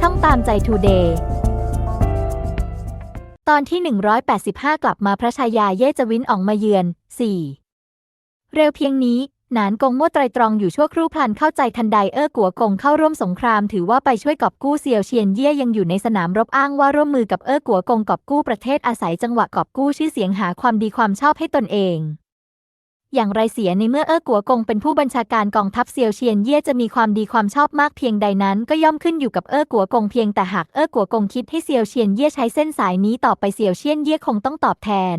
ช่องตามใจทูเดย์ตอนที่ 185 กลับมาพระชายาเย่จวินออกมาเยือน 4 เร็วเพียงนี้ หนานกงมั่วไตรตรองอยู่ชั่วครู่พลันเข้าใจทันใดเอ้อกัวกงเข้าร่วมสงคราม ถือว่าไปช่วยกอบกู้เซียวเชียนเย่ยังอยู่ในสนามรบอ้างว่าร่วมมือกับเอ้อกัวกงกอบกู้ประเทศอาศัยจังหวะกอบกู้ชื่อเสียงหาความดีความชอบให้ตนเอง อย่างไรเสียในเมื่อเอ้อกัวกงเป็นผู้บัญชาการกองทัพเซียวเชียนเย่จะมีความดีความชอบมากเพียงใดนั้น ก็ย่อมขึ้นอยู่กับเอ้อกัวกงเพียงแต่หากเอ้อกัวกงคิดให้เซียวเชียนเย่ใช้เส้นสายนี้ต่อไปเซียวเชียนเย่คงต้องตอบแทน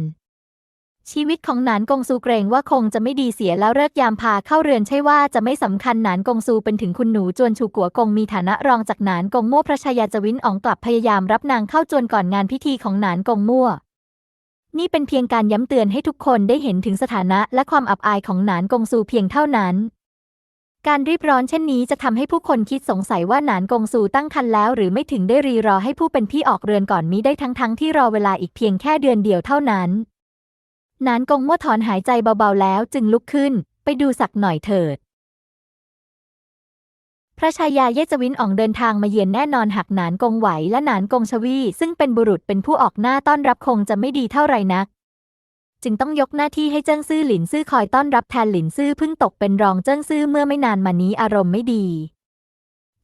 ชีวิตของหนานกงซูเกรงว่าคงจะไม่ดีเสียแล้วเลิกยามพาเข้าเรือนใช่ว่าจะไม่สำคัญหนานกงซูเป็นถึงคุณหนูจวนชูกัวกงมีฐานะรองจากหนานกงมั่วพระชายาจวินอ๋องกลับพยายามรับนางเข้าจวนก่อนงานพิธีของหนานกงมั่ว นี่เป็นเพียงการย้ำเตือนให้ทุกคนได้เห็นถึงสถานะและความอับอายของหนานกงซูเพียงเท่านั้น การรีบร้อนเช่นนี้จะทำให้ผู้คนคิดสงสัยว่าหนานกงซูตั้งครรภ์แล้ว หรือไม่ถึงได้รีรอให้ผู้เป็นพี่ออกเรือนก่อนมิได้ทั้งๆทที่รอเวลาอีกเพียงแค่เดือนเดียวเท่านั้น หนานกงมั่วถอนหายใจเบาๆแล้วจึงลุกขึ้น ไปดูสักหน่อยเถิด พระชายาเยจวินอ่องเดินทางมาเยือนแน่นอนหักหนานกงไหวและหนานกงชวี ซึ่งเป็นบุรุษเป็นผู้ออกหน้าต้อนรับคงจะไม่ดีเท่าไรนัก จึงต้องยกหน้าที่ให้เจิ้งซื่อหลินซื่อคอยต้อนรับแทนหลินซื่อเพิ่งตกเป็นรองเจิ้งซื่อเมื่อไม่นานมานี้อารมณ์ไม่ดี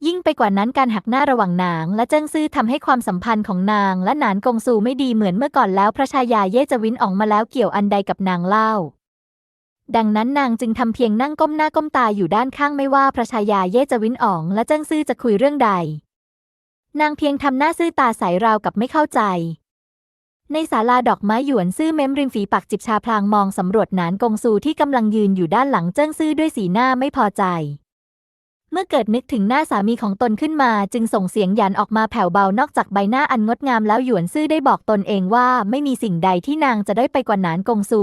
ยิ่งไปกว่านั้นการหักหน้าระหว่างนางและเจิ้งซื่อทำให้ความสัมพันธ์ของนางและหนานกงซูไม่ดีเหมือนเมื่อก่อนแล้วพระชายาเย่จวินออกมาแล้วเกี่ยวอันใดกับนางเล่า ดังนั้นนางจึงทำเพียงนั่งก้มหน้าก้มตาอยู่ด้านข้างไม่ว่าพระชายาเย่จวินอ๋องและเจิ้งซื่อจะคุยเรื่องใด นางเพียงทำหน้าซื่อตาใสราวกับไม่เข้าใจ ในศาลาดอกไม้หยวนซื่อเม้มริมฝีปากจิบชาพลางมองสำรวจหนานกงซูที่กำลังยืนอยู่ด้านหลังเจิ้งซื่อด้วยสีหน้าไม่พอใจ เมื่อเกิดนึกถึงหน้าสามีของตนขึ้นมาจึงส่งเสียงหยันออกมาแผ่วเบานอกจากใบหน้าอันงดงามแล้วหยวนซื่อได้บอกตนเองว่าไม่มีสิ่งใดที่นางจะได้ไปกว่าหนานกงซู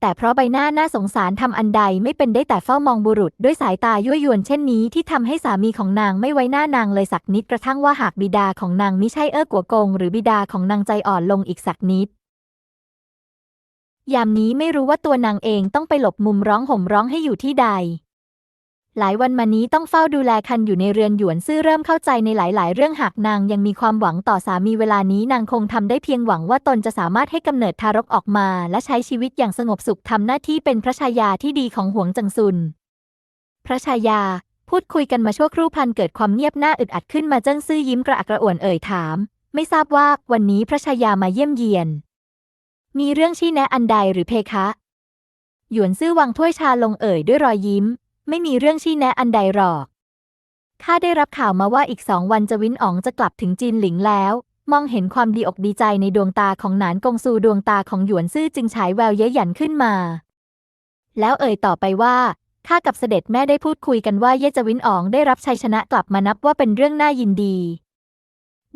แต่เพราะใบหน้าน่าสงสารทำอันใดไม่เป็นได้แต่เฝ้ามองบุรุษด้วยสายตายั่วยวนเช่นนี้ที่ทำให้สามีของนางไม่ไว้หน้านางเลยสักนิดกระทั่งว่าหากบิดาของนางมิใช่เอ้อกัวกง หรือบิดาของนางใจอ่อนลงอีกสักนิด ยามนี้ไม่รู้ว่าตัวนางเองต้องไปหลบมุมร้องห่มร้องให้อยู่ที่ใด หลายวันมานี้ต้องเฝ้าดูแลคันอยู่ในเรือนหยวนซื่อเริ่มเข้าใจในหลาย ๆ เรื่องหากนางยังมีความหวังต่อสามีเวลานี้นางคงทำได้เพียงหวังว่าตนจะสามารถให้กำเนิดทารกออกมา และใช้ชีวิตอย่างสงบสุขทำหน้าที่เป็นพระชายาที่ดีของหวงจังซุน พระชายา พูดคุยกันมาชั่วครู่พันเกิดความเงียบหน้าอึดอัดขึ้นมาเจิ้งซื่อยิ้มกระอักกระอ่วนเอ่ยถาม ไม่ทราบว่าวันนี้พระชายามาเยี่ยมเยียน มีเรื่องชี้แนะอันใดหรือเพคะ หยวนซื่อวางถ้วยชาลงเอ่ยด้วยรอยยิ้ม ไม่มีเรื่องชี้แนะอันใดหรอก ข้าได้รับข่าวมาว่าอีกสองวันจะวินอ๋องจะกลับถึงจีนหลิงแล้ว มองเห็นความดีอกดีใจในดวงตาของหนานกงซูดวงตาของหยวนซื่อจึงฉายแววเย้ยหยันขึ้นมา แล้วเอ่ยต่อไปว่าข้ากับเสด็จแม่ได้พูดคุยกันว่าเย่จวินอ๋องได้รับชัยชนะกลับมานับว่าเป็นเรื่องน่ายินดี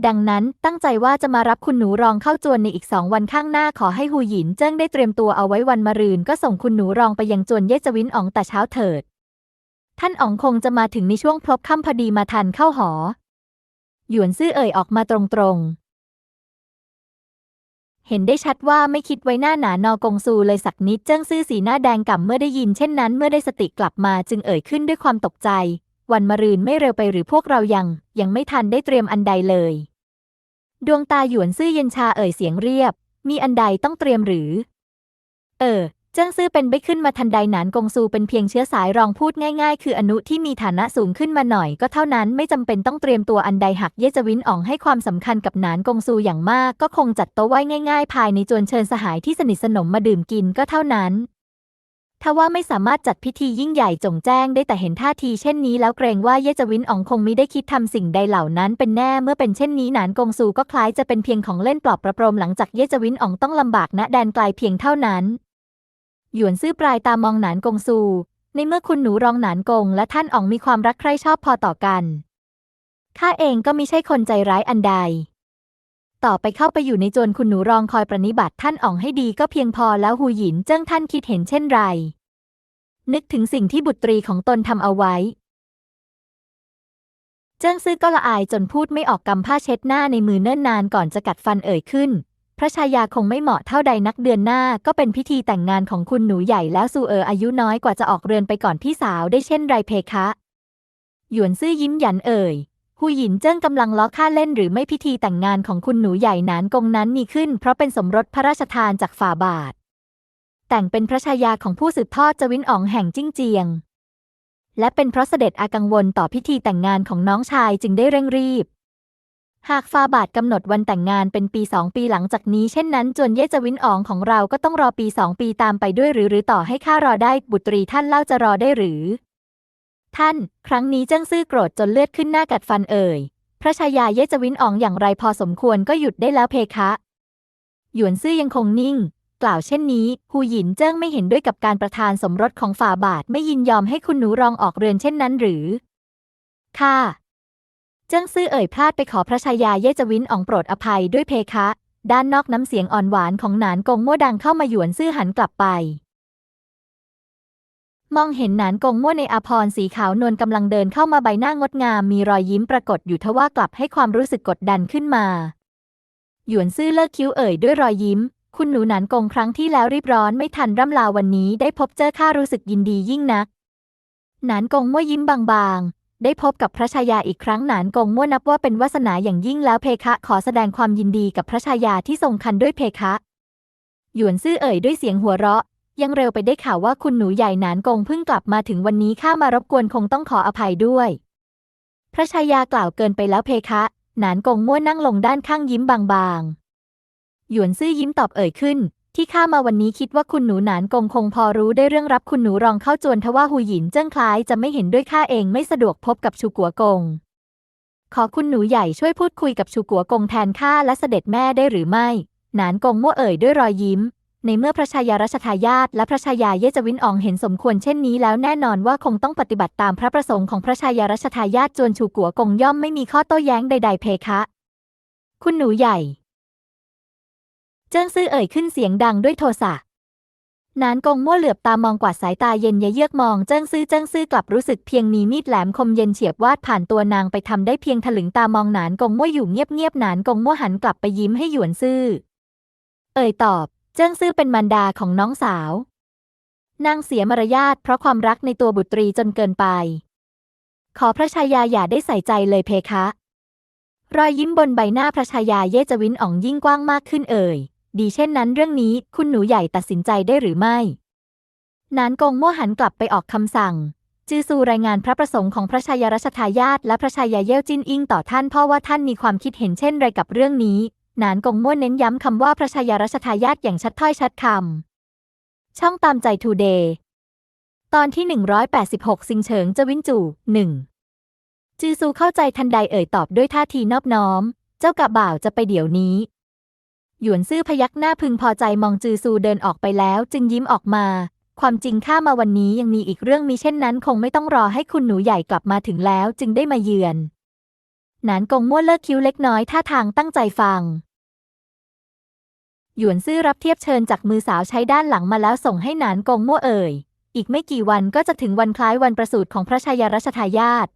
ดังนั้นตั้งใจว่าจะมารับคุณหนูรองเข้าจวนในอีกสองวันข้างหน้าขอให้หูหยินเจิ้งได้เตรียมตัวเอาไว้วันมะรืนก็ส่งคุณหนูรองไปยังจวนเย่จวินอ๋องแต่เช้าเถิด ท่านอ๋องคงจะมาถึงในช่วงพลบค่ำพอดีมาทันเข้าหอ หยวนซื่อเอ่ยออกมาตรงๆ เห็นได้ชัดว่าไม่คิดไว้หน้าหนานอกงซูเลยสักนิดเจิ้งซื่อสีหน้าแดงก่ำเมื่อได้ยินเช่นนั้นเมื่อได้สติกลับมาจึงเอ่ยขึ้นด้วยความตกใจ วันมะรืนไม่เร็วไปหรือพวกเรายัง ยังไม่ทันได้เตรียมอันใดเลย ดวงตาหยวนซื่อเย็นชาเอ่ยเสียงเรียบ มีอันใดต้องเตรียมหรือ เออ เจิ้งซื่อเป็นไปขึ้นมาทันใดหนานกงซูเป็นเพียงเชื้อสายรองพูดง่ายๆ คืออนุที่มีฐานะสูงขึ้นมาหน่อยก็เท่านั้นไม่จำเป็นต้องเตรียมตัวอันใดหักเยจวินอ่องให้ความสำคัญกับหนานกงซูอย่างมาก ก็คงจัดโต๊ะไว้ง่ายๆ ภายในจวนเชิญสหายที่สนิทสนมมาดื่มกินก็เท่านั้นถ้าว่าไม่สามารถจัดพิธียิ่งใหญ่จงแจ้งได้แต่เห็นท่าทีเช่นนี้แล้วเกรงว่าเยจวินอ่องคงมิได้คิดทำสิ่งใดเหล่านั้นเป็นแน่เมื่อเป็นเช่นนี้หนานกงซูก็คล้ายจะเป็นเพียงของเล่นปลอบประโลมหลังจากเยจวินอ่องต้องลำบากณแดนไกลเพียงเท่านั้น หยวนซื่อปลายตามองหนานกงซู ในเมื่อคุณหนูรองหนานกงและท่านอ๋องมีความรักใคร่ชอบพอต่อกันข้าเองก็มิใช่คนใจร้ายอันใด ต่อไปเข้าไปอยู่ในโจรคุณหนูรองคอยปรนนิบัติท่านอ๋องให้ดีก็เพียงพอแล้วหูหยินเจิ้งท่านคิดเห็นเช่นไร นึกถึงสิ่งที่บุตรีของตนทำเอาไว้ เจิ้งซื่อก็ละอายจนพูดไม่ออกกำผ้าเช็ดหน้าในมือเนิ่นนานก่อนจะกัดฟันเอ่ยขึ้น ระชายาคงไม่เหมาะเท่าใดนักเดือนหน้า ก็เป็นพิธีแต่งงานของคุณหนูใหญ่แล้วซูเอออายุน้อยกว่าจะออกเรือนไปก่อนพี่สาวได้เช่นไรเพคะ หยวนซื่อยิ้มหยันเอ่ยหูหยินเจิ้งกำลังล้อค่าเล่นหรือไม่พิธีแต่งงานของคุณหนูใหญ่หนานกงนั้นมีขึ้น เพราะเป็นสมรสพระราชทานจากฝ่าบาท แต่งเป็นพระชายาของผู้สืบทอดจวินอ๋องแห่งจิ้งเจียง และเป็นเพราะเสด็จอากังวลต่อพิธีแต่งงานของน้องชายจึงได้เร่งรีบ หากฟาบาทกำหนดวันแต่งงานเป็นปีสองปีหลังจากนี้เช่นนั้น จวนเย่จวินอ๋องของเราก็ต้องรอปีสองปีตามไปด้วยหรือหรือต่อให้ข้ารอได้บุตรีท่านเล่าจะรอได้หรือ ท่าน ครั้งนี้เจิ้งซื่อโกรธจนเลือดขึ้นหน้ากัดฟันเอ่ย พระชายาเย่จวินอ๋องอย่างไรพอสมควรก็หยุดได้แล้วเพคะ หยวนซื่อยังคงนิ่ง กล่าวเช่นนี้หูหยินเจิ้งไม่เห็นด้วยกับการประทานสมรสของฝ่าบาทไม่ยินยอมให้คุณหนูรองออกเรือนเช่นนั้นหรือค่ะ เจิ้งซื่อเอ่ยพลาดไปขอพระชายาเย่จวินอ๋องโปรดอภัยด้วยเพคะ ด้านนอกน้ำเสียงอ่อนหวานของหนานกงมั่วดังเข้ามาหยวนซื่อหันกลับไป มองเห็นหนานกงมั่วในอาภรสีขาวนวลกำลังเดินเข้ามาใบหน้างดงาม มีรอยยิ้มปรากฏอยู่ทว่ากลับให้ความรู้สึกกดดันขึ้นมา หยวนซื่อเลิกคิ้วเอ่ยด้วยรอยยิ้ม คุณหนูหนานกงครั้งที่แล้วรีบร้อนไม่ทันร่ำลาวันนี้ได้พบเจอข้ารู้สึกยินดียิ่งนัก หนานกงมั่วยิ้มบางๆ ได้พบกับพระชายาอีกครั้งหนานกงมั่วนับว่าเป็นวาสนาอย่างยิ่งแล้วเพคะขอแสดงความยินดีกับพระชายาที่ทรงคันด้วยเพคะ หยวนซื่อเอ่ยด้วยเสียงหัวเราะ ยังเร็วไปได้ข่าวว่าคุณหนูใหญ่หนานกงเพิ่งกลับมาถึงวันนี้ข้ามารบกวนคงต้องขออภัยด้วย พระชายากล่าวเกินไปแล้วเพคะ หนานกงมั่วนั่งลงด้านข้างยิ้มบางๆ หยวนซื่อยิ้มตอบเอ่ยขึ้น ที่ข้ามาวันนี้คิดว่าคุณหนูหนานกงคงพอรู้ได้เรื่องรับคุณหนูรองเข้าจวนทว่าหูหยินเจิ้งคล้ายจะไม่เห็นด้วยข้าเองไม่สะดวกพบกับชูกัวกง ขอคุณหนูใหญ่ช่วยพูดคุยกับชูกัวกงแทนข้าและเสด็จแม่ได้หรือไม่ หนานกงมั่วเอ่ยด้วยรอยยิ้ม ในเมื่อพระชายารัชทายาทและพระชายาเยจวินอองเห็นสมควรเช่นนี้แล้วแน่นอนว่าคงต้องปฏิบัติตามพระประสงค์ของพระชายารัชทายาทจวนชูกัวกงย่อมไม่มีข้อโต้แย้งใด ๆ เพคะ คุณหนูใหญ่ เจิ้งซื่อเอ่ยขึ้นเสียงดังด้วยโทสะนานกงมั่วเหลือบตามองกวาดสายตาเย็นเยือกมองเจิ้งซื่อเจิ้งซื่อกลับรู้สึกเพียงมีมีดแหลมคมเย็นเฉียบวาดผ่านตัวนางไปทำได้เพียงถลึงตามองนานกงมั่วอยู่เงียบๆหนานกงมั่วหันกลับไปยิ้มให้หยวนซื่อ เอ่ยตอบ เจิ้งซื่อเป็นมารดาของน้องสาว นางเสียมารยาทเพราะความรักในตัวบุตรีจนเกินไป ขอพระชายาอย่าได้ใส่ใจเลยเพคะ รอยยิ้มบนใบหน้าพระชายาเย่จวินอ่องยิ่งกว้างมากขึ้นเอ่ย ดีเช่นนั้นเรื่องนี้คุณหนูใหญ่ตัดสินใจได้หรือไม่ นานกงมั่วหันกลับไปออกคำสั่ง จือซูรายงานพระประสงค์ของพระชายารัชทายาทและพระชายาเย่วจินอิงต่อท่านพ่อว่าท่านมีความคิดเห็นเช่นไรกับเรื่องนี้ นานกงมั่วเน้นย้ำคำว่าพระชายารัชทายาทอย่างชัดถ้อยชัดคำ ช่องตามใจทูเดย์ ตอนที่ 186 ซิงเฉิงเจวินจูหนึ่งจือซูเข้าใจทันใดเอ่ยตอบด้วยท่าทีนอบน้อม เจ้ากะบ่าวจะไปเดี๋ยวนี้ หยวนซื่อพยักหน้าพึงพอใจมองจือซูเดินออกไปแล้ว จึงยิ้มออกมา ความจริงข้ามาวันนี้ยังมีอีกเรื่องมีเช่นนั้น คงไม่ต้องรอให้คุณหนูใหญ่กลับมาถึงแล้วจึงได้มาเยือน หนานกงมั่วเลิกคิ้วเล็กน้อยท่าทางตั้งใจฟัง หยวนซื่อรับเทียบเชิญจากมือสาวใช้ด้านหลังมาแล้วส่งให้หนานกงมั่วเอ่ย อีกไม่กี่วันก็จะถึงวันคล้ายวันประสูติของพระชายารัชทายาท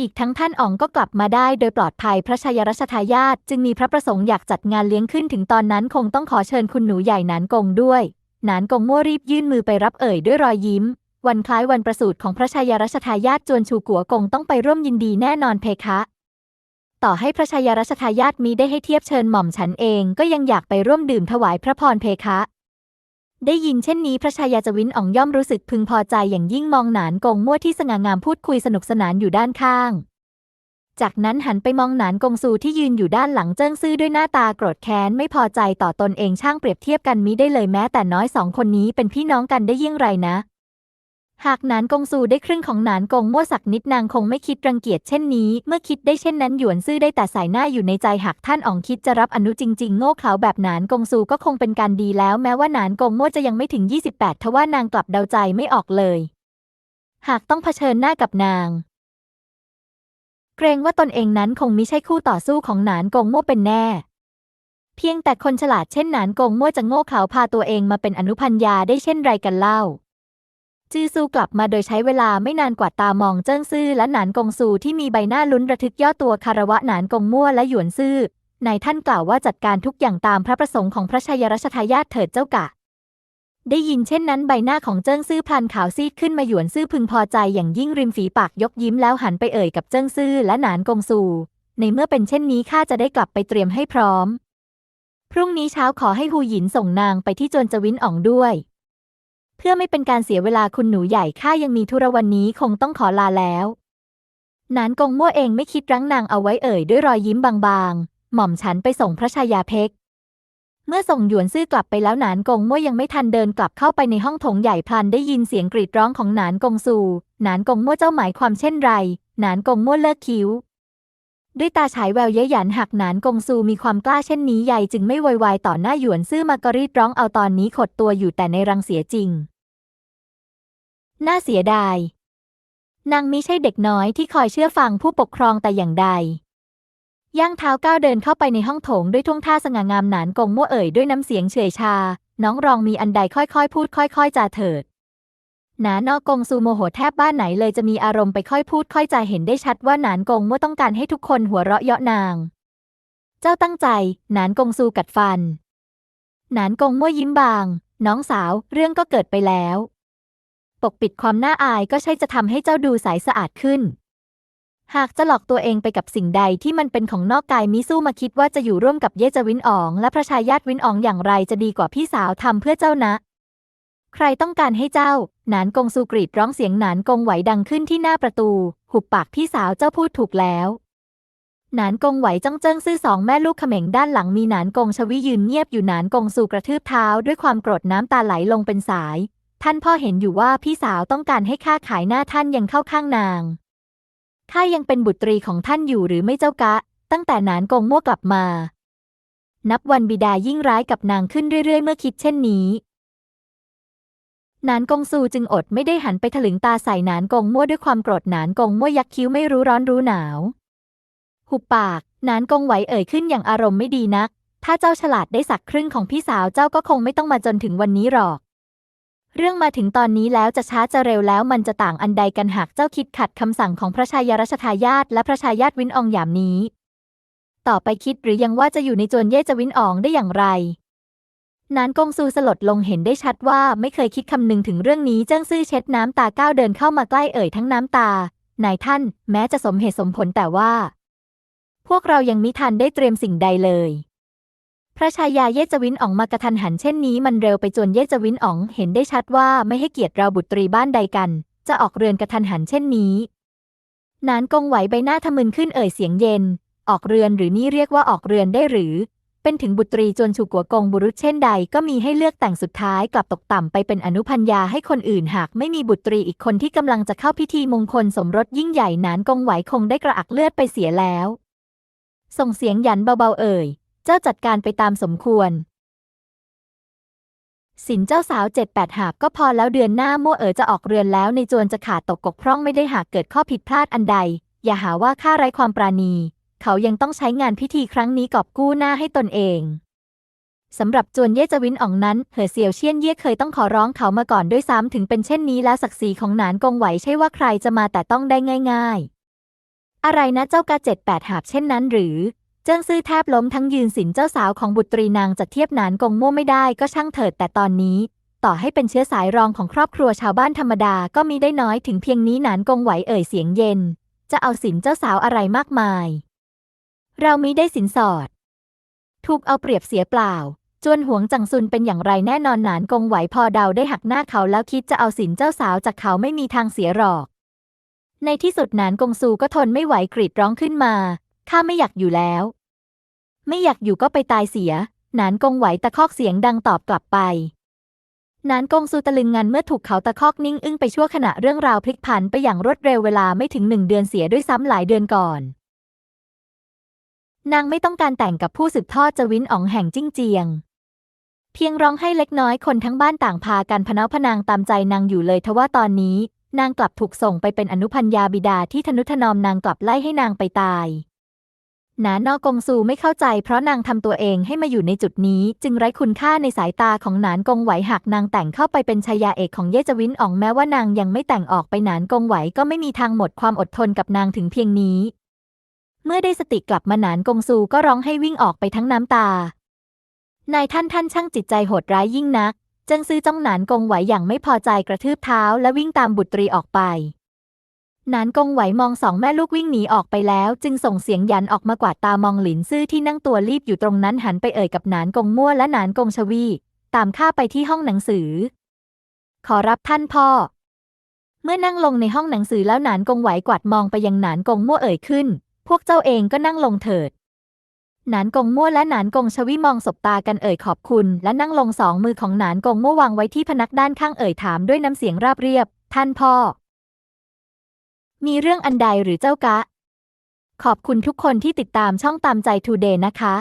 อีกทั้งท่านอ๋องก็กลับมาได้โดยปลอดภัยพระชายรัชทายาทจึงมีพระประสงค์อยากจัดงานเลี้ยงขึ้นถึงตอนนั้นคงต้องขอเชิญคุณหนูใหญ่หนานกงด้วย หนานกงมั่วรีบยื่นมือไปรับเอ่ยด้วยรอยยิ้ม วันคล้ายวันประสูติของพระชายรัชทายาทจวนชูกัวกงต้องไปร่วมยินดีแน่นอนเพคะ ต่อให้พระชายรัชทายาทมีได้ให้เทียบเชิญหม่อมฉันเองก็ยังอยากไปร่วมดื่มถวายพระพรเพคะ ได้ยินเช่นนี้พระชายาจวินอ่องย่อมรู้สึกพึงพอใจอย่างยิ่งมองหนานกงมั่วที่สง่างามพูดคุยสนุกสนานอยู่ด้านข้าง จากนั้นหันไปมองหนานกงซูที่ยืนอยู่ด้านหลังเจิ้งซื่อด้วยหน้าตาโกรธแค้นไม่พอใจต่อตนเองช่างเปรียบเทียบกันมิได้เลยแม้แต่น้อยสองคนนี้เป็นพี่น้องกันได้ยิ่งไรนะ หากหนานกงซูได้ครึ่งของหนานกงมั่วสักนิดนางคงไม่คิดรังเกียจเช่นนี้ เมื่อคิดได้เช่นนั้นหยวนซื่อได้แต่สายหน้าอยู่ในใจหากท่านอ๋องคิดจะรับอนุจริง ๆ โง่เขลาแบบหนานกงซูก็คงเป็นการดีแล้ว แม้ว่าหนานกงมั่วจะยังไม่ถึง 28 ทว่านางกลับเดาใจไม่ออกเลย หากต้องเผชิญหน้ากับนาง เกรงว่าตนเองนั้นคงมิใช่คู่ต่อสู้ของหนานกงมั่วเป็นแน่เพียงแต่คนฉลาดเช่นหนานกงมั่วจะโง่เขลาพาตัวเองมาเป็นอนุพันยาได้เช่นไรกันเล่า จือซูกลับมาโดยใช้เวลาไม่นานกว่าตามองเจิ้งซื่อและหนานกงซูที่มีใบหน้าลุ้นระทึกย่อตัวคารวะหนานกงมั่วและหยวนซื่อนายท่านกล่าวว่าจัดการทุกอย่างตามพระประสงค์ของพระชายรัชทายาทเถิดเจ้ากะ ได้ยินเช่นนั้นใบหน้าของเจิ้งซื่อพลันขาวซีดขึ้นมาหยวนซื่อพึงพอใจอย่างยิ่งริมฝีปากยกยิ้มแล้วหันไปเอ่ยกับเจิ้งซื่อและหนานกงซู ในเมื่อเป็นเช่นนี้ข้าจะได้กลับไปเตรียมให้พร้อม พรุ่งนี้เช้าขอให้ฮูหยินส่งนางไปที่จวนจวินอ่องด้วย เพื่อไม่เป็นการเสียเวลาคุณหนูใหญ่ข้ายังมีธุระวันนี้คงต้องขอลาแล้วนานกงมั่วเองไม่คิดรั้งนางเอาไว้เอ่ยด้วยรอยยิ้มบางๆ หม่อมฉันไปส่งพระชายาเพกเมื่อส่งหยวนซื่อกลับไปแล้วหนานกงมั่วยังไม่ทันเดินกลับเข้าไปในห้องโถงใหญ่พลันได้ยินเสียงกรีดร้องของหนานกงซูหนานกงมั่วเจ้าหมายความเช่นไร หนานกงมั่วเลิกคิ้ว ด้วยตาฉายแววเย้ยหยันหักหนานกงซูมีความกล้าเช่นนี้ใหญ่จึงไม่วอยวายต่อหน้าหยวนซื่อมากรีดร้องเอาตอนนี้ขดตัวอยู่แต่ในรังเสียจริง น่าเสียดาย นางมิใช่เด็กน้อยที่คอยเชื่อฟังผู้ปกครองแต่อย่างใด ย่างเท้าก้าวเดินเข้าไปในห้องโถงด้วยท่วงท่าสง่างามหนานกงมั่วเอ่ยด้วยน้ำเสียงเฉยชา น้องรองมีอันใดค่อยๆ พูดค่อย ๆจาเถิด หนานอกงซูโมโหแทบบ้านไหนเลยจะมีอารมณ์ไปค่อยพูดค่อยจาเห็นได้ชัดว่าหนานกงมั่วต้องการให้ทุกคนหัวเราะเยาะนาง เจ้าตั้งใจ หนานกงซูกัดฟัน หนานกงมั่วยิ้มบาง น้องสาว เรื่องก็เกิดไปแล้ว ปกปิดความน่าอายก็ใช่จะทำให้เจ้าดูใสสะอาดขึ้น หากจะหลอกตัวเองไปกับสิ่งใดที่มันเป็นของนอกกายมิสู้มาคิดว่าจะอยู่ร่วมกับเยจวินออง และพระชายาตวินอองอย่างไรจะดีกว่าพี่สาวทำเพื่อเจ้านะ ใครต้องการให้เจ้า หนานกงซูกรีดร้องเสียงหนานกงไหวดังขึ้นที่หน้าประตู หุบปากพี่สาวเจ้าพูดถูกแล้ว หนานกงไหวจ้องเจิ้งซื่อสองแม่ลูกเขม่งด้านหลังมีหนานกงชวิยืนเงียบอยู่หนานกงซูกระทืบเท้าด้วยความโกรธน้ำตาไหลลงเป็นสาย ท่านพ่อเห็นอยู่ว่าพี่สาวต้องการให้ข้าขายหน้าท่านยังเข้าข้างนางข้ายังเป็นบุตรีของท่านอยู่หรือไม่เจ้ากะ ตั้งแต่หนานกงมั่วกลับมา นับวันบิดายิ่งร้ายกับนางขึ้นเรื่อยๆ เมื่อคิดเช่นนี้ นานกงซูจึงอดไม่ได้หันไปถลึงตาใส่นานกงมั่วด้วยความโกรธนานกงมั่วยักคิ้วไม่รู้ร้อนรู้หนาว หุบปาก นานกงไหวเอ่ยขึ้นอย่างอารมณ์ไม่ดีนัก ถ้าเจ้าฉลาดได้สักครึ่งของพี่สาวเจ้าก็คงไม่ต้องมาจนถึงวันนี้หรอก เรื่องมาถึงตอนนี้แล้วจะช้าจะเร็วแล้วมันจะต่างอันใดกันหากเจ้าคิดขัดคำสั่งของพระชายารัชทายาทและพระชายาทวินอองยามนี้ ต่อไปคิดหรือยังว่าจะอยู่ในจวนเย่จะวินอองได้อย่างไร นานกงซูสลดลงเห็นได้ชัดว่าไม่เคยคิดคำนึงถึงเรื่องนี้เจิ้งซื่อเช็ดน้ำตาก้าวเดินเข้ามาใกล้เอ่ยทั้งน้ำตา นายท่าน แม้จะสมเหตุสมผลแต่ว่า พวกเรายังมิทันได้เตรียมสิ่งใดเลย พระชายาเยจวินอ๋องมากระทันหันเช่นนี้มันเร็วไปจนเยจวินอ๋องเห็นได้ชัดว่าไม่ให้เกียรติเราบุตรีบ้านใดกัน จะออกเรือนกระทันหันเช่นนี้ นานกงไหวใบหน้าทะมึนขึ้นเอ่ยเสียงเย็น ออกเรือนหรือนี่เรียกว่าออกเรือนได้หรือ เป็นถึงบุตรีจวนฉูกัวกงบุรุษเช่นใดก็มีให้เลือกแต่งสุดท้ายกลับตกต่ำไปเป็นอนุพัญญาให้คนอื่นหากไม่มีบุตรีอีกคนที่กำลังจะเข้าพิธีมงคลสมรสยิ่งใหญ่นานกงไหวคงได้กระอักเลือดไปเสียแล้ว ส่งเสียงหยันเบาๆเอ่ย เจ้าจัดการไปตามสมควรสินเจ้าสาวเจ็ดแปดหาบก็พอแล้วเดือนหน้ามั่วเอ๋อจะออกเรือนแล้วในจวนจะขาดตกกกพร่องไม่ได้หากเกิดข้อผิดพลาดอันใด อย่าหาว่าข้าไร้ความปราณี เขายังต้องใช้งานพิธีครั้งนี้กอบกู้หน้าให้ตนเองสำหรับจวนเย่จวินอ่องนั้นเหอเซียวเชียนเย่เคยต้องขอร้องเขามาก่อนด้วยซ้ำถึงเป็นเช่นนี้แล้วศักดิ์ศรีของหนานกงไหวใช่ว่าใครจะมาแต่ต้องได้ง่าย ๆ อะไรนะเจ้ากาเจ็ดแปดหาบเช่นนั้นหรือ เจิ้งซื่อแทบล้มทั้งยืนสินเจ้าสาวของบุตรีนางจะเทียบหนานกงมั่วไม่ได้ก็ช่างเถิดแต่ตอนนี้ ต่อให้เป็นเชื้อสายรองของครอบครัวชาวบ้านธรรมดาก็มีได้น้อยถึงเพียงนี้หนานกงไหวเอ่ยเสียงเย็น จะเอาสินเจ้าสาวอะไรมากมาย เรามิได้สินสอด ถูกเอาเปรียบเสียเปล่า จวนหวงจังซุนเป็นอย่างไรแน่นอนหนานกงไหวพอเดาได้หักหน้าเขาแล้วคิดจะเอาสินเจ้าสาวจากเขาไม่มีทางเสียหรอก ในที่สุดหนานกงซูก็ทนไม่ไหวกรีดร้องขึ้นมา ข้าไม่อยากอยู่แล้ว ไม่อยากอยู่ก็ไปตายเสีย หนานกงไหวตะคอกเสียงดังตอบกลับไปหนานกงซูตะลึงงันเมื่อถูกเขาตะคอกนิ่งอึ้งไปชั่วขณะเรื่องราวพลิกผันไปอย่างรวดเร็วเวลาไม่ถึงหนึ่งเดือนเสียด้วยซ้ำหลายเดือนก่อน นางไม่ต้องการแต่งกับผู้สืบทอดจวินอ๋องแห่งจิ้งเจียง เพียงร้องให้เล็กน้อยคนทั้งบ้านต่างพากันพนาพนางตามใจนางอยู่เลยทว่าตอนนี้ นางกลับถูกส่งไปเป็นอนุพัญญาบิดาที่ทนุถนอมนางกลับไล่ให้นางไปตายหนานอกงซูไม่เข้าใจเพราะนางทำตัวเองให้มาอยู่ในจุดนี้ จึงไร้คุณค่าในสายตาของหนานกงไหวหากนางแต่งเข้าไปเป็นชายาเอกของเย่จวินอ่องแม้ว่านางยังไม่แต่งออกไปหนานกงไหวก็ไม่มีทางหมดความอดทนกับนางถึงเพียงนี้ เมื่อได้สติกลับมาหนานกงซูก็ร้องให้วิ่งออกไปทั้งน้ำตา นายท่านท่านช่างจิตใจโหดร้ายยิ่งนักจิ้งซื่อจ้องหนานกงไหวอย่างไม่พอใจกระทืบเท้าและวิ่งตามบุตรีออกไป หนานกงไหวมองสองแม่ลูกวิ่งหนีออกไปแล้ว จึงส่งเสียงยันออกมากวาดตามองหลินซื่อที่นั่งตัวรีบอยู่ตรงนั้นหันไปเอ่ยกับหนานกงมั่วและหนานกงชวี ตามข้าไปที่ห้องหนังสือ ขอรับท่านพ่อ เมื่อนั่งลงในห้องหนังสือแล้วหนานกงไหวกวาดมองไปยังหนานกงมั่วเอ่ยขึ้น พวกเจ้าเองก็นั่งลงเถิด หนานกงมั่วและหนานกงชวิมองสบตากันเอ่ยขอบคุณ และนั่งลงสองมือของหนานกงมั่ววางไว้ที่พนักด้านข้างเอ่ยถามด้วยน้ำเสียงราบเรียบ ท่านพ่อ มีเรื่องอันใดหรือเจ้ากะ ขอบคุณทุกคนที่ติดตามช่องตามใจทูเดย์นะคะ